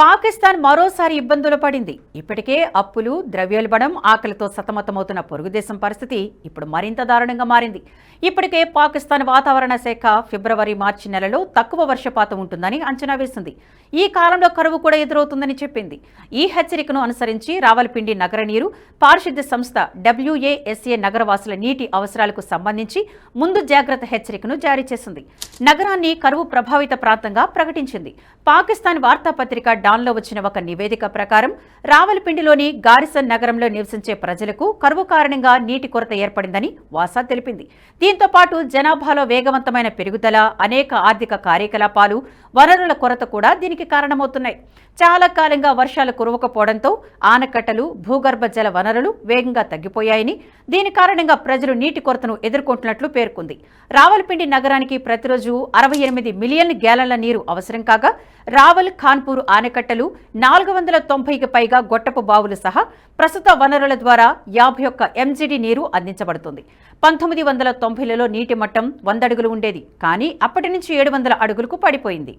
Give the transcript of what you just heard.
పాకిస్తాన్ మరోసారి ఇబ్బందులు పడింది. ఇప్పటికే అప్పులు ద్రవ్యోల్బణం ఆకలితో సతమతమవుతున్న పొరుగుదేశం పరిస్థితి ఇప్పుడు మరింత దారుణంగా మారింది. ఇప్పటికే పాకిస్తాన్ వాతావరణ శాఖ ఫిబ్రవరి మార్చి నెలలో తక్కువ వర్షపాతం ఉంటుందని అంచనా వేసింది. ఈ కాలంలో కరువు కూడా ఎదురవుతుందని చెప్పింది. ఈ హెచ్చరికను అనుసరించి రావలపిండి నగర నీరు పారిశుద్ధ్య సంస్థ డబ్ల్యూఏఎస్ఏ నగరవాసుల నీటి అవసరాలకు సంబంధించి ముందు జాగ్రత్త హెచ్చరికను జారీ చేసింది. నగరాన్ని కరువు ప్రభావిత ప్రాంతంగా ప్రకటించింది. పాకిస్తాన్ వార్తాపత్రిక డాన్లో వచ్చిన ఒక నివేదిక ప్రకారం రావలపిండిలోని గారిసన్ నగరంలో నివసించే ప్రజలకు కరువు కారణంగా నీటి కొరత ఏర్పడిందని వాసా తెలిపింది. దీంతో పాటు జనాభాలో వేగవంతమైన పెరుగుదల అనేక ఆర్థిక కార్యకలాపాలు వనరుల కొరత కూడా దీనికి కారణమవుతున్నాయి. చాలా కాలంగా వర్షాలు కురవకపోవడంతో ఆనకట్టలు భూగర్భ జల వనరులు వేగంగా తగ్గిపోయాయని దీని కారణంగా ప్రజలు నీటి కొరతను ఎదుర్కొంటున్నట్లు పేర్కొంది. రావల్పిండి నగరానికి ప్రతిరోజు అరవై ఎనిమిది మిలియన్ గ్యాలన్ల నీరు అవసరం కాగా రావల్ ఖాన్పూర్ ఆనకట్టలు నాలుగు వందల తొంభైకి పైగా గొట్టపు బావులు సహా ప్రస్తుత వనరుల ద్వారా యాభై ఒక్క ఎంజీడీ నీరు అందించబడుతుంది. పంతొమ్మిది వందల తొంభైలలో నీటి మట్టం వంద అడుగులు ఉండేది కానీ అప్పటి నుంచి ఏడు వందల అడుగులకు పడిపోయింది.